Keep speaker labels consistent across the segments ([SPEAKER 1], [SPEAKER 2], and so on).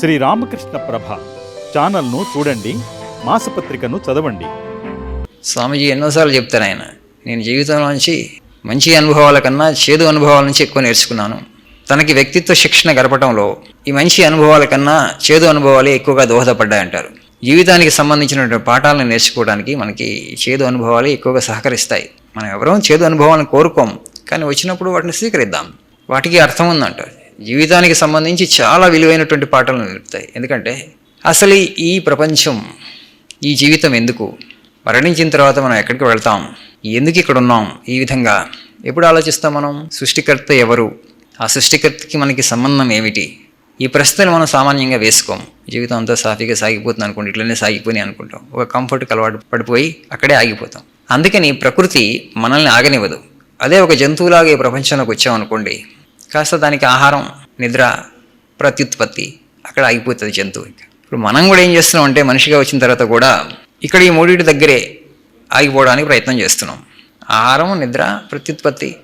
[SPEAKER 1] శ్రీ రామకృష్ణ ప్రభ ఛానల్ను చూడండి మాసపత్రికను చదవండి.
[SPEAKER 2] స్వామీజీ ఎన్నోసార్లు చెప్తారు ఆయన నేను జీవితంలోంచి మంచి అనుభవాల కన్నా చేదు అనుభవాల నుంచి ఎక్కువ నేర్చుకున్నాను. తనకి వ్యక్తిత్వ శిక్షణ గడపటంలో ఈ మంచి అనుభవాల కన్నా చేదు అనుభవాలే ఎక్కువగా దోహదపడ్డాయంటారు. జీవితానికి సంబంధించినటువంటి పాఠాలను నేర్చుకోవడానికి మనకి చేదు అనుభవాలే ఎక్కువగా సహకరిస్తాయి. మనం ఎవరో చేదు అనుభవాలను కోరుకోం కానీ వచ్చినప్పుడు వాటిని స్వీకరిద్దాం. వాటికి అర్థం ఉందంటారు. జీవితానికి సంబంధించి చాలా విలువైనటువంటి పాఠాలు నేర్పుతాయి ఎందుకంటే అసలు ఈ ప్రపంచం ఈ జీవితం ఎందుకు? మరణించిన తర్వాత మనం ఎక్కడికి వెళ్తాం? ఎందుకు ఇక్కడ ఉన్నాం? ఈ విధంగా ఎప్పుడు ఆలోచిస్తాం మనం? సృష్టికర్త ఎవరు? ఆ సృష్టికర్తకి మనకి సంబంధం ఏమిటి? ఈ ప్రశ్నలు మనం సామాన్యంగా వేసుకోం. జీవితం అంతా సాఫీగా సాగిపోతుంది అనుకోండి ఇట్లనే సాగిపోయి అనుకుంటాం. ఒక కంఫర్ట్కి అలవాటు పడిపోయి అక్కడే ఆగిపోతాం. అందుకని ప్రకృతి మనల్ని ఆగనివ్వదు. అదే ఒక జంతువులాగా ఈ ప్రపంచంలోకి వచ్చామనుకోండి కాస్త దానికి ఆహారం నిద్ర ప్రత్యుత్పత్తి అక్కడ ఆగిపోతుంది జంతువు ఇంకా. ఇప్పుడు మనం కూడా ఏం చేస్తున్నాం అంటే మనిషిగా వచ్చిన తర్వాత కూడా ఇక్కడ ఈ మూడింటి దగ్గరే ఆగిపోవడానికి ప్రయత్నం చేస్తున్నాం. ఆహారం నిద్ర ప్రత్యుత్పత్తి.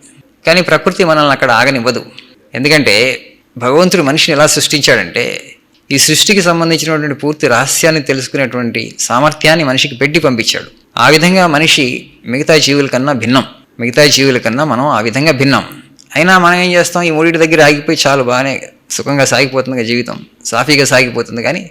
[SPEAKER 2] కానీ ప్రకృతి మనల్ని అక్కడ ఆగనివ్వదు. ఎందుకంటే భగవంతుడు మనిషిని ఎలా సృష్టించాడంటే ఈ సృష్టికి సంబంధించినటువంటి పూర్తి రహస్యాన్ని తెలుసుకునేటువంటి సామర్థ్యాన్ని మనిషికి పెట్టి పంపించాడు. ఆ విధంగా మనిషి మిగతా జీవుల కన్నా భిన్నం. మిగతా జీవుల కన్నా మనం ఆ విధంగా భిన్నం. అయినా మనం ఏం చేస్తాం? ఈ మూడింటి దగ్గర ఆగిపోయి చాలు బాగానే సుఖంగా సాగిపోతుంది జీవితం. సాఫీగా సాగిపోతుంది కానీ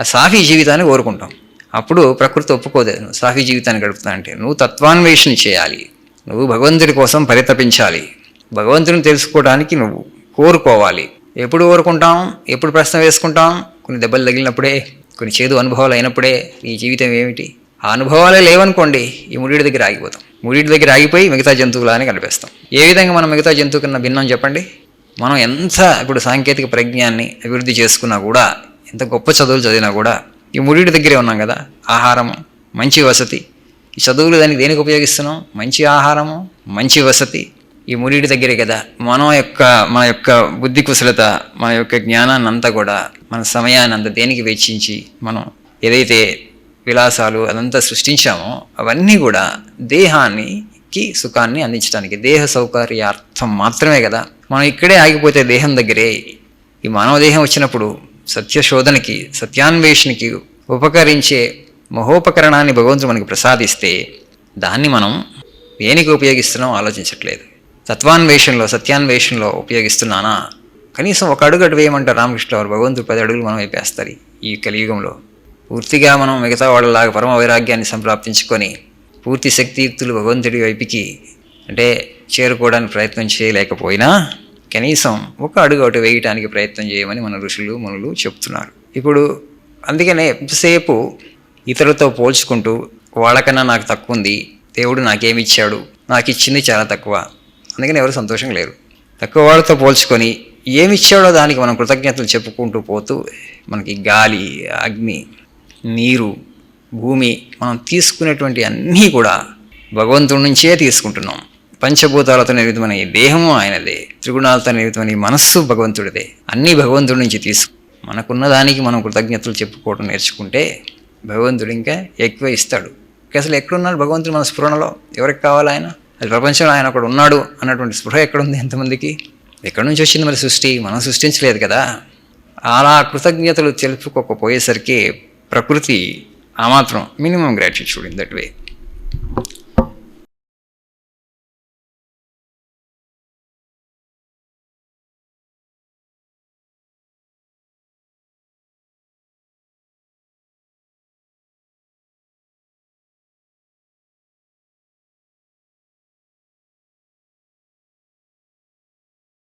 [SPEAKER 2] ఆ సాఫీ జీవితాన్ని కోరుకుంటాం. అప్పుడు ప్రకృతి ఒప్పుకోదు. నువ్వు సాఫీ జీవితాన్ని గడుపుతా అంటే నువ్వు తత్వాన్వేషణ చేయాలి. నువ్వు భగవంతుడి కోసం పరితపించాలి. భగవంతుని తెలుసుకోవడానికి నువ్వు కోరుకోవాలి. ఎప్పుడు కోరుకుంటాం? ఎప్పుడు ప్రశ్న వేసుకుంటాం? కొన్ని దెబ్బలు తగిలినప్పుడే కొన్ని చేదు అనుభవాలు అయినప్పుడే నీ జీవితం ఏమిటి? ఆ అనుభవాలే లేవనుకోండి ఈ ముడి దగ్గర ఆగిపోతాం. మూడింటి దగ్గర ఆగిపోయి మిగతా జంతువులానే కనిపిస్తాం. ఏ విధంగా మనం మిగతా జంతువు కన్నా భిన్నం చెప్పండి? మనం ఎంత ఇప్పుడు సాంకేతిక ప్రజ్ఞాన్ని అభివృద్ధి చేసుకున్నా కూడా ఎంత గొప్ప చదువులు చదివినా కూడా ఈ మూడింటి దగ్గరే ఉన్నాం కదా? ఆహారం మంచి వసతి. ఈ చదువులు దానికి దేనికి ఉపయోగిస్తున్నాం? మంచి ఆహారము మంచి వసతి. ఈ మూడింటి దగ్గరే కదా? మన యొక్క మన యొక్క బుద్ధి కుశలత మన యొక్క జ్ఞానాన్ని అంతా కూడా మన సమయాన్ని అంత దేనికి వెచ్చించి మనం ఏదైతే విలాసాలు అదంతా సృష్టించామో. అవన్నీ కూడా దేహానికి సుఖాన్ని అందించడానికి దేహ సౌకర్యార్థం మాత్రమే కదా. మనం ఇక్కడే ఆగిపోతే దేహం దగ్గరే. ఈ మానవ దేహం వచ్చినప్పుడు సత్యశోధనకి సత్యాన్వేషణకి ఉపకరించే మహోపకరణాన్ని భగవంతుడు మనకి ప్రసాదిస్తే దాన్ని మనం దేనికి ఉపయోగిస్తున్నాం ఆలోచించట్లేదు. తత్వాన్వేషణలో సత్యాన్వేషణలో ఉపయోగిస్తున్నానా? కనీసం ఒక అడుగు అటు వేయమంటారు రామకృష్ణ వారు భగవంతుడు పది అడుగులు మనం వేపేస్తారు ఈ కలియుగంలో. పూర్తిగా మనం మిగతా వాళ్ళలాగా పరమ వైరాగ్యాన్ని సంప్రాప్తించుకొని పూర్తి శక్తియుక్తులు భగవంతుడి వైపుకి అంటే చేరుకోవడానికి ప్రయత్నం చేయలేకపోయినా కనీసం ఒక అడుగు అటు వేయటానికి ప్రయత్నం చేయమని మన ఋషులు మునులు చెప్తున్నారు. ఇప్పుడు అందుకనే ఎంతసేపు ఇతరులతో పోల్చుకుంటూ వాళ్ళకన్నా నాకు తక్కువ ఉంది దేవుడు నాకేమిచ్చాడు నాకు ఇచ్చింది చాలా తక్కువ అందుకని ఎవరు సంతోషం లేరు. తక్కువ వాళ్ళతో పోల్చుకొని ఏమిచ్చాడో దానికి మనం కృతజ్ఞతలు చెప్పుకుంటూ పోతూ మనకి గాలి అగ్ని నీరు భూమి మనం తీసుకునేటువంటి అన్నీ కూడా భగవంతుడి నుంచే తీసుకుంటున్నాం. పంచభూతాలతో నిర్మితమైన ఈ దేహము ఆయనదే. త్రిగుణాలతో నిర్మితమైన ఈ మనస్సు భగవంతుడిదే. అన్నీ భగవంతుడి నుంచి తీసుకు మనకున్న దానికి మనం కృతజ్ఞతలు చెప్పుకోవడం నేర్చుకుంటే భగవంతుడు ఇంకా ఎక్కువ ఇస్తాడు. అసలు ఎక్కడున్నాడు భగవంతుడు మన స్ఫురణలో? ఎవరికి కావాలి ఆయన? అది ప్రపంచంలో ఆయన ఒకడు ఉన్నాడు అన్నటువంటి స్పృహ ఎక్కడుంది ఎంతమందికి? ఎక్కడి నుంచి వచ్చింది మరి సృష్టి? మనం సృష్టించలేదు కదా. అలా కృతజ్ఞతలు తెలుపుకోకపోయేసరికి ప్రకృతి ఆ మాత్రం minimum gratitude in that way